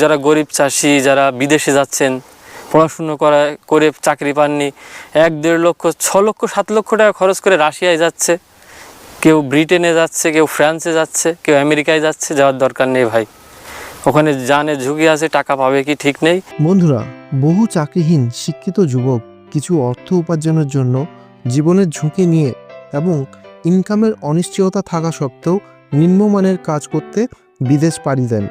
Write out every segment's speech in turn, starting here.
যারা গরিব চাষি, যারা বিদেশে যাচ্ছেন, পড়াশুনো করা, করে চাকরি পাননি, এক দেড় লক্ষ, ছ লক্ষ, সাত লক্ষ টাকা খরচ করে রাশিয়ায় যাচ্ছে। কেউ ব্রিটেনে যাচ্ছে, কেউ ফ্রান্সে যাচ্ছে, কেউ আমেরিকায় যাচ্ছে, যাওয়ার দরকার নেই ভাই। ওখানে জানে ঝুঁকি আছে, টাকা পাবে কি ঠিক নেই। বন্ধুরা, বহু চাকরিহীন, শিক্ষিত যুবক কিছু অর্থ উপার্জনের জন্য জীবনের ঝুঁকি নিয়ে এবং ইনকামের অনিশ্চয়তা থাকা সত্ত্বেও নিম্নমানের কাজ করতে বিদেশ পাড়ি দেন।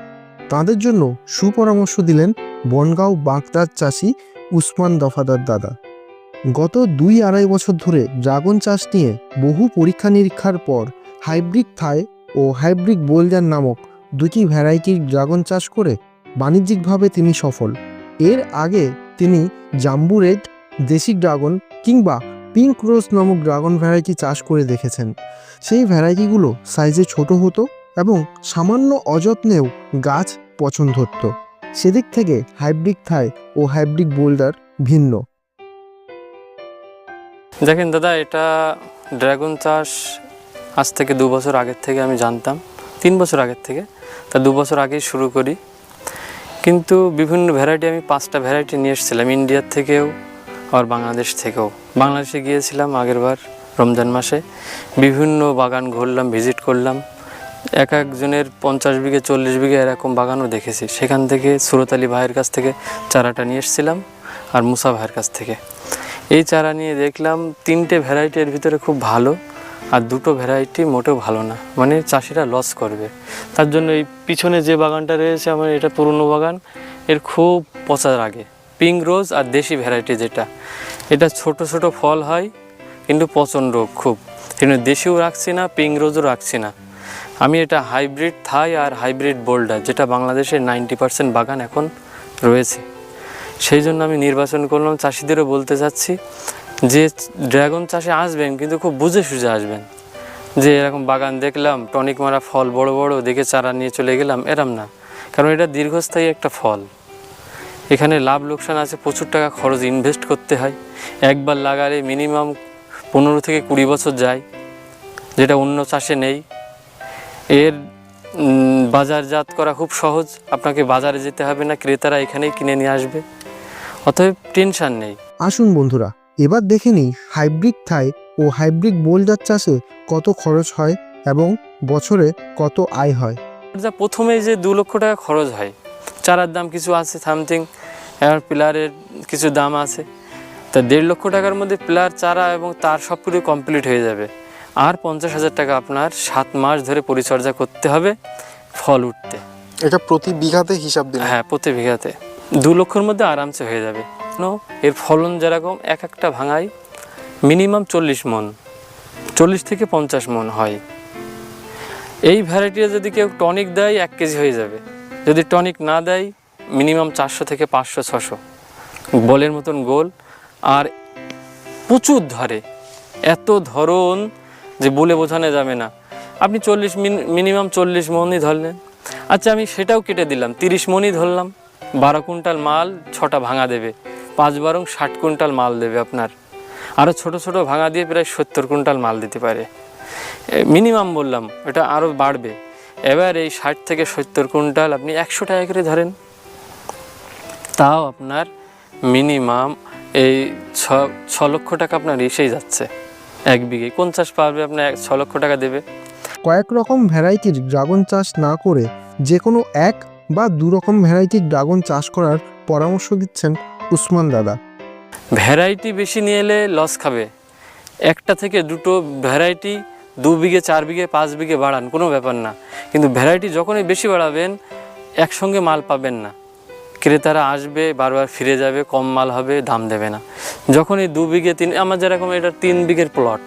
তাদের জন্য সুপরামর্শ দিলেন বনগাঁও বাগদার চাষি উসমান দফাদার দাদা। গত দুই আড়াই বছর ধরে ড্রাগন চাষ নিয়ে বহু পরীক্ষা নিরীক্ষার পর হাইব্রিড থাই ও হাইব্রিড বোলজার নামক দুটি ভ্যারাইটির ড্রাগন চাষ করে বাণিজ্যিকভাবে তিনি সফল। এর আগে তিনি জাম্বু রেড, দেশি ড্রাগন কিংবা পিঙ্ক রোজ নামক ড্রাগন ভ্যারাইটি চাষ করে দেখেছেন। সেই ভ্যারাইটিগুলো সাইজে ছোট হতো এবং সামান্য অযত্নেও গাছ পছন্দ ধরত সেদিক থেকে হাইব্রিড থাই ও হাইব্রিড বোল্ডার ভিন্ন। দেখেন দাদা, এটা ড্রাগন চাষ আজ থেকে দু বছর আগের থেকে আমি জানতাম, তিন বছর আগের থেকে। তা দু বছর আগেই শুরু করি। কিন্তু বিভিন্ন ভ্যারাইটি আমি পাঁচটা ভ্যারাইটি নিয়ে এসেছিলাম ইন্ডিয়ার থেকেও আর বাংলাদেশ থেকেও। বাংলাদেশে গিয়েছিলাম আগেরবার রমজান মাসে। বিভিন্ন বাগান ঘুরলাম ভিজিট করলাম। এক একজনের পঞ্চাশ বিঘে, চল্লিশ বিঘে এরকম বাগানও দেখেছি। সেখান থেকে সুরত আলী ভাইয়ের কাছ থেকে চারাটা নিয়ে এসেছিলাম আর মুসা ভাইয়ের কাছ থেকে। এই চারা নিয়ে দেখলাম তিনটে ভ্যারাইটির ভিতরে খুব ভালো আর দুটো ভ্যারাইটি মোটেও ভালো না। মানে চাষিরা লস করবে। তার জন্য এই পিছনে যে বাগানটা রয়েছে আমার, এটা পুরনো বাগান। এর খুব পচার আগে পিঙ্ক রোজ আর দেশি ভ্যারাইটি যেটা। এটা ছোট ছোট ফল হয়, কিন্তু পচন রোগ খুব। কিন্তু দেশিও রাখছি না, পিঙ্ক রোজও রাখছি না। আমি এটা হাইব্রিড থাই আর হাইব্রিড বোল্ডার, যেটা বাংলাদেশের নাইনটি পার্সেন্ট বাগান এখন রয়েছে। সেই জন্য আমি নির্বাচন করলাম, চাষিদেরও বলতে চাচ্ছি যে ড্রাগন চাষে আসবেন, কিন্তু খুব বুঝে সুঝে আসবেন। যে এরকম বাগান দেখলাম, টনিক মারা ফল বড় বড়, দেখে চারা নিয়ে চলে গেলাম, এরম না। কারণ এটা দীর্ঘস্থায়ী একটা ফল। এখানে লাভ লোকসান আছে, প্রচুর টাকা খরচ ইনভেস্ট করতে হয়। একবার লাগালে মিনিমাম পনেরো থেকে কুড়ি বছর যায়, যেটা অন্য চাষে নেই। এর বাজারজাত করা খুব সহজ। আপনাকে বাজারে যেতে হবে না ক্রেতারা এখানেই কিনে নিয়ে আসবে। অতএব টেনশন নেই। আসুন বন্ধুরা এবার দেখে নিই হাইব্রিড থাই ও হাইব্রিড বোল্ডার চাষে কত খরচ হয় এবং বছরে কত আয় হয়। যা প্রথমেই যে দু লক্ষ টাকা খরচ হয়। চারার দাম কিছু আছে সামথিং এবার পিলারের কিছু দাম আছে। তা দেড় লক্ষ টাকার মধ্যে পিলার চারা এবং তার সব কিছু কমপ্লিট হয়ে যাবে। আর পঞ্চাশ হাজার টাকা আপনার সাত মাস ধরে পরিচর্যা করতে হবে ফল উঠতে। এটা প্রতি বিঘাতে হিসাব দিন। হ্যাঁ প্রতি বিঘাতে। দু লক্ষর মধ্যে আরামসে হয়ে যাবে। এর ফলন যেরকম এক একটা ভাঙায় মিনিমাম চল্লিশ মন চল্লিশ থেকে পঞ্চাশ মন হয়। এই ভ্যারাইটিটা যদি কেউ টনিক দেয় এক কেজি হয়ে যাবে। যদি টনিক না দেয় মিনিমাম চারশো থেকে পাঁচশো ছশো। বলের মতন গোল। আর প্রচুর ধরে। এত ধরন যে বলে বোঝানো যাবে না। আপনি চল্লিশ মিনিমাম চল্লিশ মনই ধরলেন। আচ্ছা আমি সেটাও কেটে দিলাম। তিরিশ মনই ধরলাম। বারো কুইন্টাল মাল ছটা ভাঙা দেবে। পাঁচ বারং ষাট কুইন্টাল মাল দেবে আপনার। আরও ছোট ছোট ভাঙা দিয়ে প্রায় সত্তর কুইন্টাল মাল দিতে পারে। মিনিমাম বললাম, এটা আরও বাড়বে। এবার এই ষাট থেকে সত্তর কুইন্টাল আপনি একশো টাকা করে ধরেন। তাও আপনার মিনিমাম এই ছ ছ লক্ষ টাকা আপনার এসেই যাচ্ছে। এক বিঘে। কোন চাষ পারবে আপনার এক ছ লক্ষ টাকা দেবে? কয়েক রকম ভ্যারাইটির ড্রাগন চাষ না করে যে কোনো এক বা দু রকম ভ্যারাইটির ড্রাগন চাষ করার পরামর্শ দিচ্ছেন উসমান দাদা। ভ্যারাইটি বেশি নিয়ে এলে লস খাবে। একটা থেকে দুটো ভ্যারাইটি দু বিঘে চার বিঘে পাঁচ বিঘে বাড়ান কোনো ব্যাপার না। কিন্তু ভ্যারাইটি যখনই বেশি বাড়াবেন একসঙ্গে মাল পাবেন না। ক্রেতারা আসবে বারবার ফিরে যাবে কম মাল হবে দাম দেবে না। যখনই দু বিঘে তিন আমার যেরকম এটা তিন বিঘের প্লট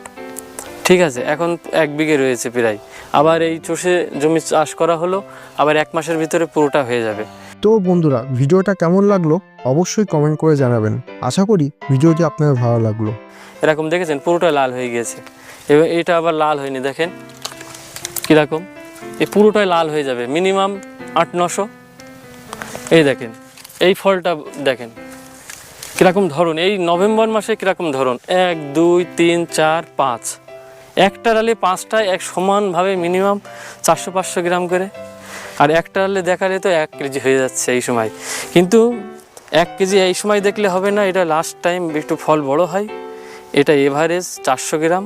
ঠিক আছে? এখন এক বিঘে রয়েছে প্রায়। আবার এই চষে জমি চাষ করা হলো আবার এক মাসের ভিতরে পুরোটা হয়ে যাবে। তো বন্ধুরা ভিডিওটা কেমন লাগল? অবশ্যই কমেন্ট করে জানাবেন। আশা করি ভিডিওটি আপনার ভালো লাগল। এরকম দেখেছেন পুরোটা লাল হয়ে গিয়েছে। এবার এটা আবার লাল হয়নি দেখেন। কীরকম? এই পুরোটাই লাল হয়ে যাবে মিনিমাম আট নশো। এই দেখেন এই ফলটা দেখেন। কীরকম ধরন? এই নভেম্বর মাসে কীরকম ধরন? এক, দুই, তিন, চার, পাঁচ। একটা ডালে পাঁচটায় এক সমানভাবে মিনিমাম চারশো পাঁচশো গ্রাম করে। আর একটা হলে দেখালে তো এক কেজি হয়ে যাচ্ছে এই সময়। কিন্তু এক কেজি এই সময় দেখলে হবে না, এটা লাস্ট টাইম একটু ফল বড় হয়। এটা এভারেজ চারশো গ্রাম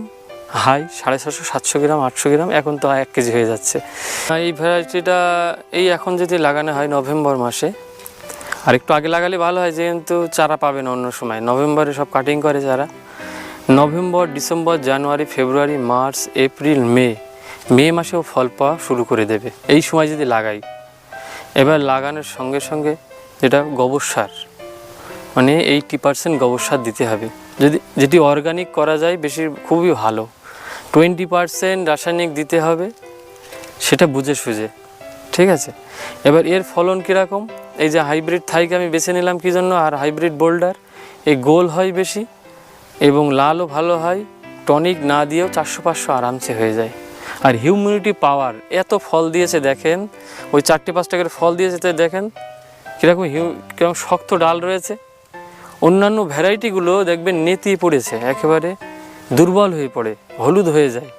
হাই সাড়ে ছশো সাতশো গ্রাম, আটশো গ্রাম, এখন তো এক কেজি হয়ে যাচ্ছে। এই ভ্যারাইটিটা এই এখন যদি লাগানো হয় নভেম্বর মাসে আর একটু আগে লাগালে ভালো হয়, যেহেতু চারা পাবেন অন্য সময়। নভেম্বরে সব কাটিং করে চারা November, December, January, February, March, April, May. May মাসেও ফল পাওয়া শুরু করে দেবে। এই সময় যদি লাগাই, এবার লাগানোর সঙ্গে সঙ্গে যেটা গোবর সার মানে এইটি পার্সেন্ট গোবর সার দিতে হবে। যদি, যেটি অর্গানিক করা যায়, বেশি খুবই ভালো। টোয়েন্টি পার্সেন্ট রাসায়নিক দিতে হবে, সেটা বুঝে সুঝে। ঠিক আছে? এবার এর ফলন কীরকম? এই যে হাইব্রিড থাইকে আমি বেছে নিলাম কী জন্য? আর হাইব্রিড বোল্ডার, এই গোল হয় বেশি এবং লালও ভালো হয়, টনিক না দিয়েও চারশো পাঁচশো আরামসে হয়ে যায়। আর হিউমিডিটি পাওয়ার এত ফল দিয়েছে দেখেন, ওই চারটে পাঁচটা করে ফল দিয়েছে তো দেখেন, কীরকম হিউ, কীরকম শক্ত ডাল রয়েছে। অন্যান্য ভ্যারাইটিগুলো দেখবেন নেতিয়ে পড়েছে, একেবারে দুর্বল হয়ে পড়ে, হলুদ হয়ে যায়।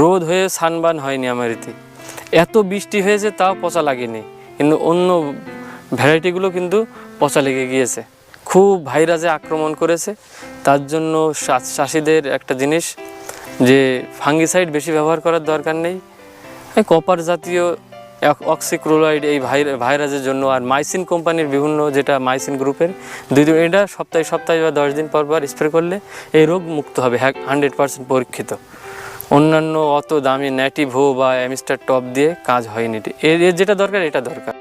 রোদ হয়ে সানবান হয়নি আমার এতে এত বৃষ্টি হয়েছে, তাও পচা লাগেনি। কিন্তু অন্য ভ্যারাইটিগুলো কিন্তু পচা লেগে গিয়েছে। খুব ভাইরাসে আক্রমণ করেছে। তার জন্য চাষিদের একটা জিনিস, যে ফাঙ্গিসাইড বেশি ব্যবহার করার দরকার নেই। কপার জাতীয় অক- অক্সিক্লোরাইড এই ভাইর- ভাইরাসের জন্য, আর মাইসিন কোম্পানির বিভিন্ন যেটা মাইসিন গ্রুপের দুই দিন এটা সপ্তাহে সপ্তাহে বা দশ দিন পর পর স্প্রে করলে এই রোগ মুক্ত হবে হান্ড্রেড পার্সেন্ট পরীক্ষিত। অন্যান্য অত দামি ন্যাটিভো বা অ্যামিস্টার টপ দিয়ে কাজ হয়নি। এর যেটা দরকার, এটা দরকার।